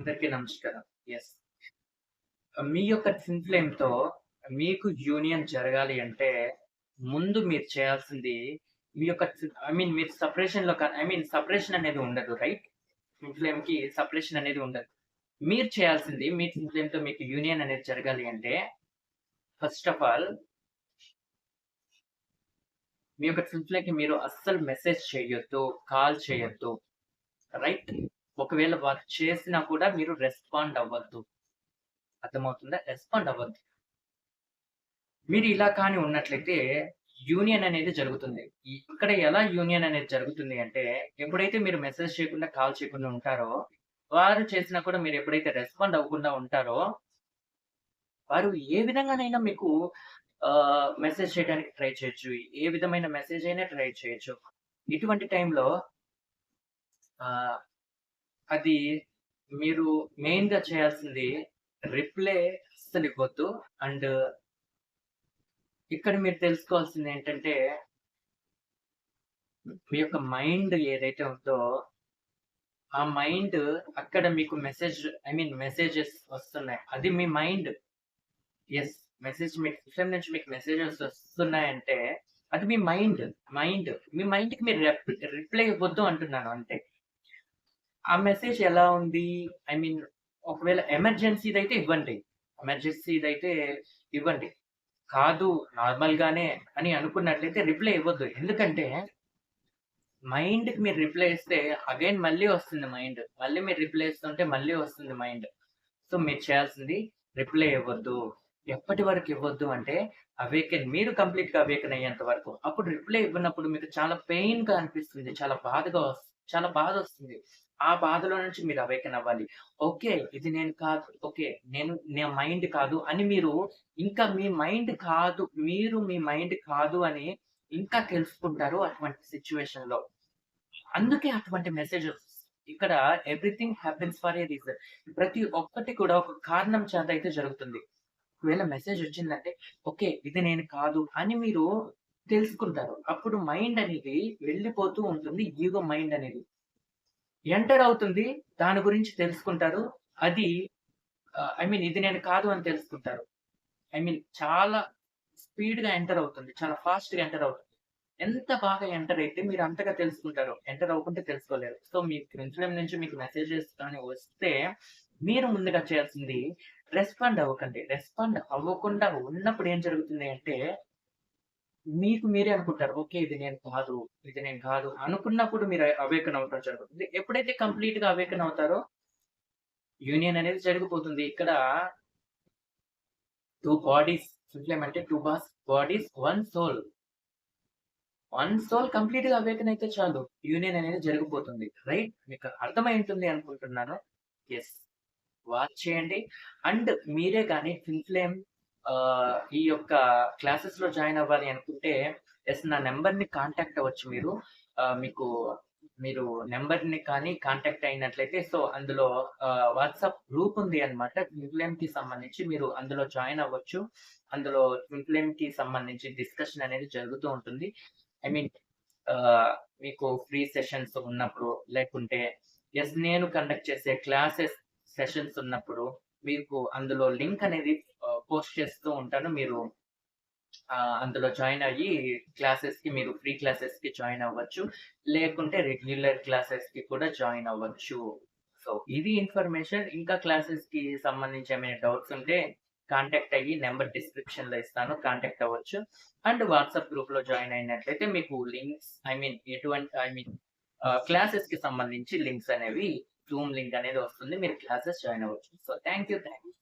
అందరికీ నమస్కారం. ఎస్ మీ యొక్క ట్విన్ ఫ్లేమ్తో మీకు యూనియన్ జరగాలి అంటే ముందు మీరు చేయాల్సింది మీ యొక్క ఐ మీన్ మీరు సపరేషన్లో ఐ మీన్ సపరేషన్ అనేది ఉండదు రైట్ ట్విన్ ఫ్లేమ్కి సపరేషన్ అనేది ఉండదు. మీరు చేయాల్సింది మీ ట్విన్ ఫ్లేమ్తో మీకు యూనియన్ అనేది జరగాలి అంటే ఫస్ట్ ఆఫ్ ఆల్ మీ యొక్క ట్విన్ ఫ్లేమ్కి మీరు అస్సలు మెసేజ్ చేయొద్దు కాల్ చేయొద్దు రైట్ ఒకవేళ వారు చేసినా కూడా మీరు రెస్పాండ్ అవ్వద్దు. అర్థమవుతుందా? రెస్పాండ్ అవ్వద్దు. మీరు ఇలా కానీ ఉన్నట్లయితే యూనియన్ అనేది జరుగుతుంది. ఇక్కడ ఎలా యూనియన్ అనేది జరుగుతుంది అంటే ఎప్పుడైతే మీరు మెసేజ్ చేయకుండా కాల్ చేయకుండా ఉంటారో వారు చేసినా కూడా మీరు ఎప్పుడైతే రెస్పాండ్ అవ్వకుండా ఉంటారో వారు ఏ విధంగానైనా మీకు మెసేజ్ చేయడానికి ట్రై చేయొచ్చు. ఏ విధమైన మెసేజ్ అయినా ట్రై చేయొచ్చు. ఇటువంటి టైంలో అది మీరు మెయిన్గా చేయాల్సింది రిప్లై అస్సలు ఇవ్వద్దు. అండ్ ఇక్కడ మీరు తెలుసుకోవాల్సింది ఏంటంటే మీ యొక్క మైండ్ ఏదైతే ఉందో ఆ మైండ్ అక్కడ మీకు మెసేజ్ ఐ మీన్ మెసేజెస్ వస్తున్నాయి. అది మీ మైండ్ ఎస్ మెసేజ్ మీకు సిస్టమ్ నుంచి మీకు మెసేజెస్ వస్తున్నాయంటే అది మీ మైండ్ మైండ్ మీ మైండ్కి మీరు రిప్లై ఇవ్వద్దు అంటున్నాను అంటే ఆ మెసేజ్ ఎలా ఉంది? ఐ మీన్ ఒకవేళ ఎమర్జెన్సీది అయితే ఇవ్వండి. ఎమర్జెన్సీది అయితే ఇవ్వండి. కాదు నార్మల్ గానే అని అనుకున్నట్లయితే రిప్లై ఇవ్వద్దు. ఎందుకంటే మైండ్కి మీరు రిప్లై ఇస్తే అగైన్ మళ్ళీ వస్తుంది మైండ్ మళ్ళీ మీరు రిప్లై ఇస్తుంటే మళ్ళీ వస్తుంది మైండ్ సో మీరు చేయాల్సింది రిప్లై ఇవ్వద్దు. ఎప్పటి వరకు ఇవ్వద్దు అంటే అవేకన్ మీరు కంప్లీట్గా అవేకన్ అయ్యేంత వరకు. అప్పుడు రిప్లై ఇవ్వనప్పుడు మీకు చాలా పెయిన్గా అనిపిస్తుంది. చాలా బాధగా చాలా బాధ వస్తుంది ఆ బాధలో నుంచి మీరు అవేకన్ అవ్వాలి. ఓకే ఇది నేను కాదు. ఓకే నేను నా మైండ్ కాదు అని మీరు ఇంకా మీ మైండ్ కాదు మీరు మీ మైండ్ కాదు అని ఇంకా తెలుసుకుంటారు అటువంటి సిచ్యువేషన్లో అందుకే అటువంటి మెసేజ్ ఇక్కడ everything happens for a reason. ప్రతి ఒక్కటి కూడా ఒక కారణం చేత అయితే జరుగుతుంది. ఒకవేళ మెసేజ్ వచ్చిందంటే ఓకే ఇది నేను కాదు అని మీరు తెలుసుకుంటారు. అప్పుడు మైండ్ అనేది వెళ్ళిపోతూ ఉంటుంది. ఈగో మైండ్ అనేది. ఎంటర్ అవుతుంది. దాని గురించి తెలుసుకుంటారు. అది ఐ మీన్ ఇది నేను కాదు అని తెలుసుకుంటారు. ఐ మీన్ చాలా స్పీడ్గా ఎంటర్ అవుతుంది. చాలా ఫాస్ట్గా ఎంటర్ అవుతుంది. ఎంత బాగా ఎంటర్ అయితే మీరు అంతగా తెలుసుకుంటారు. ఎంటర్ అవ్వకుంటే తెలుసుకోలేరు. సో మీ ఇన్స్టాగ్రామ్ నుంచి మీకు మెసేజెస్ కానీ వస్తే మీరు ముందుగా చేయాల్సింది రెస్పాండ్ అవ్వకండి. రెస్పాండ్ అవ్వకుండా ఉన్నప్పుడు ఏం జరుగుతుంది అంటే మీకు మీరే అనుకుంటారు ఓకే ఇది నేను కాదు ఇది నేను కాదు అనుకున్నప్పుడు మీరు అవేకన్ అవటం జరుగుతుంది. ఎప్పుడైతే కంప్లీట్గా అవేకన్ అవుతారో యూనియన్ అనేది జరిగిపోతుంది. ఇక్కడ టూ బాడీస్ అంటే two boss bodies one soul one soul కంప్లీట్గా అవేకన్ అయితే చాలు యూనియన్ అనేది జరిగిపోతుంది. రైట్ మీకు అర్థమై ఉంటుంది అనుకుంటున్నాను. ఎస్ వాచ్ చేయండి. అండ్ మీరే కానీ ఫిన్ఫ్లేమ్ ఈ యొక్క క్లాసెస్లో జాయిన్ అవ్వాలి అనుకుంటే ఎస్ నా నెంబర్ని కాంటాక్ట్ అవ్వచ్చు మీరు. మీకు మీరు నెంబర్ని కానీ కాంటాక్ట్ అయినట్లయితే సో అందులో వాట్సాప్ గ్రూప్ ఉంది అనమాట ట్విన్ఫ్లేమ్కి సంబంధించి మీరు అందులో జాయిన్ అవ్వచ్చు. అందులో ట్విన్ఫ్లేమ్కి సంబంధించి డిస్కషన్ అనేది జరుగుతూ ఉంటుంది. ఐ మీన్ మీకు ఫ్రీ సెషన్స్ ఉన్నప్పుడు లేకుంటే ఎస్ నేను కండక్ట్ చేసే క్లాసెస్ సెషన్స్ ఉన్నప్పుడు మీకు అందులో లింక్ అనేది పోస్ట్ చేస్తూ ఉంటాను. మీరు అందులో జాయిన్ అయ్యి క్లాసెస్కి మీరు ఫ్రీ క్లాసెస్కి జాయిన్ అవ్వచ్చు. లేకుంటే రెగ్యులర్ క్లాసెస్కి కూడా జాయిన్ అవ్వచ్చు. సో ఇది ఇన్ఫర్మేషన్. ఇంకా క్లాసెస్కి సంబంధించి ఏమైనా డౌట్స్ ఉంటే కాంటాక్ట్ అయ్యి నెంబర్ డిస్క్రిప్షన్లో ఇస్తాను. కాంటాక్ట్ అవ్వచ్చు. అండ్ వాట్సాప్ గ్రూప్లో జాయిన్ అయినట్లయితే మీకు లింక్స్ ఐ మీన్ ఎటువంటి ఐ మీన్ క్లాసెస్కి సంబంధించి లింక్స్ అనేవి జూమ్ లింక్ అనేది వస్తుంది. మీరు క్లాసెస్ జాయిన్ అవ్వచ్చు. So thank you thank you